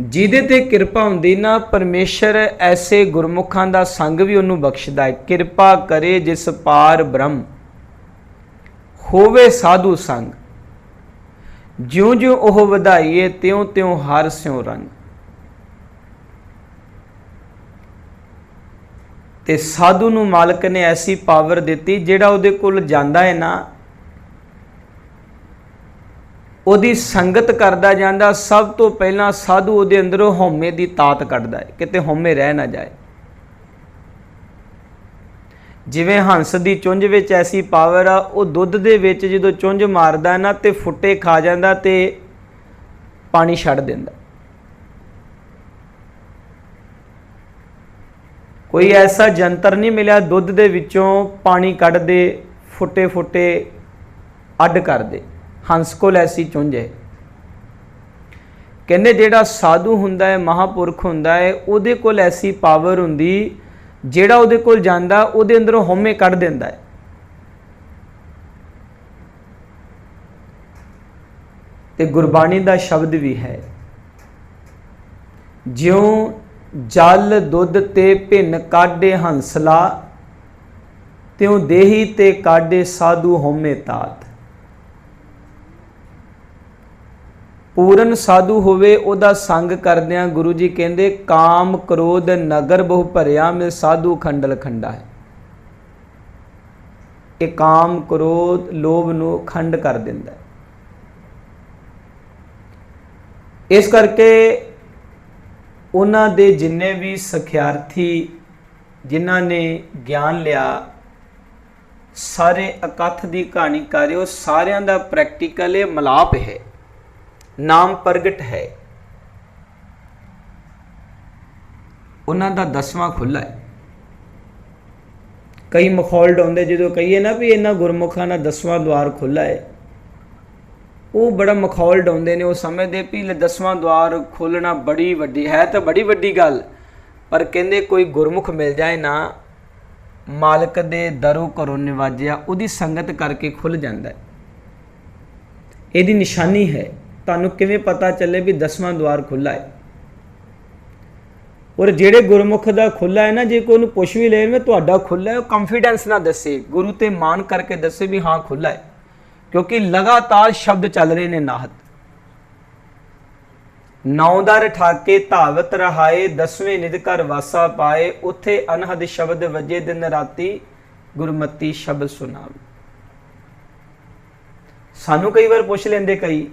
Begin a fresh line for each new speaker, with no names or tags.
ਜਿਹਦੇ ਤੇ ਕਿਰਪਾ ਹੁੰਦੀ ਨਾ ਪਰਮੇਸ਼ਰ ਐਸੇ ਗੁਰਮੁਖਾਂ ਦਾ ਸੰਗ ਵੀ ਉਹਨੂੰ ਬਖਸ਼ਦਾ ਹੈ। ਕਿਰਪਾ ਕਰੇ ਜਿਸ ਪਾਰ ਬ੍ਰਹਮ ਹੋਵੇ ਸਾਧੂ ਸੰਗ। ਜਿਉਂ ਜਿਉਂ ਉਹ ਵਧਾਈਏ ਤਿਉਂ ਤਿਉਂ ਹਰ ਸਿਉ ਰੰਗ। ਤੇ ਸਾਧੂ ਨੂੰ ਮਾਲਕ ਨੇ ਐਸੀ ਪਾਵਰ ਦਿੱਤੀ ਜਿਹੜਾ ਉਹਦੇ ਕੋਲ ਜਾਂਦਾ ਹੈ ਨਾ ਉਹਦੀ ਸੰਗਤ ਕਰਦਾ ਜਾਂਦਾ, ਸਭ ਤੋਂ ਪਹਿਲਾਂ ਸਾਧੂ ਉਹਦੇ ਅੰਦਰੋਂ ਹਉਮੈ ਦੀ ਤਾਤ ਕੱਢਦਾ ਹੈ, ਕਿਤੇ ਹਉਮੈ ਰਹਿ ਨਾ ਜਾਏ। ਜਿਵੇਂ ਹੰਸ ਦੀ ਚੁੰਝ ਵਿੱਚ ਐਸੀ ਪਾਵਰ ਆ, ਉਹ ਦੁੱਧ ਦੇ ਵਿੱਚ ਜਦੋਂ ਚੁੰਝ ਮਾਰਦਾ ਨਾ ਤੇ ਫੁੱਟੇ ਖਾ ਜਾਂਦਾ ਤੇ ਪਾਣੀ ਛੱਡ ਦਿੰਦਾ। ਕੋਈ ਐਸਾ ਜੰਤਰ ਨਹੀਂ ਮਿਲਿਆ ਦੁੱਧ ਦੇ ਵਿੱਚੋਂ ਪਾਣੀ ਕੱਢ ਦੇ ਫੁੱਟੇ ਫੁੱਟੇ ਅੱਡ ਕਰ ਦੇ ਹੰਸ ਕੋਲ ਐਸੀ ਚੁੰਝੇ ਕਹਿੰਦੇ ਜਿਹੜਾ ਸਾਧੂ ਹੁੰਦਾ ਹੈ, ਮਹਾਪੁਰਖ ਹੁੰਦਾ ਹੈ, ਉਹਦੇ ਕੋਲ ਐਸੀ ਪਾਵਰ ਹੁੰਦੀ, ਜਿਹੜਾ ਉਹਦੇ ਕੋਲ ਜਾਂਦਾ, ਉਹਦੇ ਅੰਦਰੋਂ ਹਉਮੈ ਕੱਢ ਦਿੰਦਾ ਹੈ। ਤੇ ਗੁਰਬਾਣੀ ਦਾ ਸ਼ਬਦ ਵੀ ਹੈ, ਜਿਉ ਜਲ ਦੁੱਧ ਤੇ ਭਿੰਨ ਕਾਢੇ ਹੰਸਲਾ, ਤਿਉ ਦੇਹੀ ਤੇ ਕਾਢੇ ਸਾਧੂ ਹਉਮੈ ਤਾਤ। ਪੂਰਨ ਸਾਧੂ ਹੋਵੇ, ਉਹਦਾ ਸੰਗ ਕਰਦਿਆਂ ਗੁਰੂ ਜੀ ਕਹਿੰਦੇ, ਕਾਮ ਕ੍ਰੋਧ ਨਗਰ ਬਹੁ ਭਰਿਆ, ਮਿਲ ਸਾਧੂ ਖੰਡਲ ਖੰਡਾ ਹੈ। ਇਹ ਕਾਮ ਕ੍ਰੋਧ ਲੋਭ ਨੂੰ ਖੰਡ ਕਰ ਦਿੰਦਾ ਇਸ ਕਰਕੇ ਉਹਨਾਂ ਦੇ ਜਿੰਨੇ ਵੀ ਸਖਿਆਰਥੀ, ਜਿਨ੍ਹਾਂ ਨੇ ਗਿਆਨ ਲਿਆ, ਸਾਰੇ ਇਕੱਠ ਦੀ ਕਹਾਣੀ ਕਰਿਓ ਸਾਰਿਆਂ ਦਾ ਪ੍ਰੈਕਟੀਕਲ ਇਹ ਮਲਾਪ ਹੈ। ਨਾਮ ਪ੍ਰਗਟ ਹੈ। ਉਹਨਾਂ ਦਾ ਦਸਵਾਂ ਖੁੱਲਾ ਹੈ। ਕਈ ਮਖੌਲ ਡਾਉਂਦੇ ਜਦੋਂ ਕਹੀਏ ਨਾ ਵੀ ਇਹਨਾਂ ਗੁਰਮੁਖਾਂ ਦਾ ਦਸਵਾਂ ਦਵਾਰ ਖੁੱਲਾ ਹੈ। ਉਹ ਬੜਾ ਮਖੌਲ ਡਾਉਂਦੇ ਨੇ, ਉਹ ਸਮਝਦੇ ਵੀ ਲੈ ਦਸਵਾਂ ਦਵਾਰ ਖੋਲਣਾ ਬੜੀ ਵੱਡੀ, ਹੈ ਤਾਂ ਬੜੀ ਵੱਡੀ ਗੱਲ, ਪਰ ਕਹਿੰਦੇ ਕੋਈ ਗੁਰਮੁਖ ਮਿਲ ਜਾਏ ਨਾ, ਮਾਲਕ ਦੇ ਦਰੋ ਘਰੋਂ ਨਿਵਾਜਿਆ, ਉਹਦੀ ਸੰਗਤ ਕਰਕੇ ਖੁੱਲ ਜਾਂਦਾ ਹੈ। ਇਹਦੀ ਨਿਸ਼ਾਨੀ ਹੈ। ਤੁਹਾਨੂੰ ਕਿਵੇਂ ਪਤਾ ਚੱਲੇ ਵੀ ਦਸਵਾਂ ਦਵਾਰ ਖੁੱਲਾ ਹੈ? ਔਰ ਜਿਹੜੇ ਗੁਰਮੁਖ ਦਾ ਖੁੱਲਾ ਹੈ ਨਾ, ਜੇ ਕੋਈ ਉਹਨੂੰ ਪੁੱਛ ਵੀ ਲੈ ਮੈਂ ਤੁਹਾਡਾ ਖੁੱਲਾ ਹੈ, ਉਹ ਕੰਫੀਡੈਂਸ ਨਾਲ ਦੱਸੇ, ਗੁਰੂ ਤੇ ਮਾਨ ਕਰਕੇ ਦੱਸੇ ਵੀ ਹਾਂ ਖੁੱਲਾ ਹੈ। ਕਿਉਂਕਿ ਲਗਾਤਾਰ ਸ਼ਬਦ ਚੱਲ ਰਹੇ ਨੇ ਨਾਹਤ। ਨੌਦਰ ਠਾਕੇ ਧਾਵਤ ਰਹਾਏ, ਦਸਵੇਂ ਨਿਧ ਘਰ ਵਾਸਾ ਪਾਏ, ਉਥੇ ਅਨਹਦ ਸ਼ਬਦ ਵਜੇ ਦਿਨ ਰਾਤੀ ਗੁਰਮਤੀ ਸ਼ਬਦ ਸੁਣਾਵੇ ਸਾਨੂੰ ਕਈ ਵਾਰ ਪੁੱਛ ਲੈਂਦੇ ਕਈ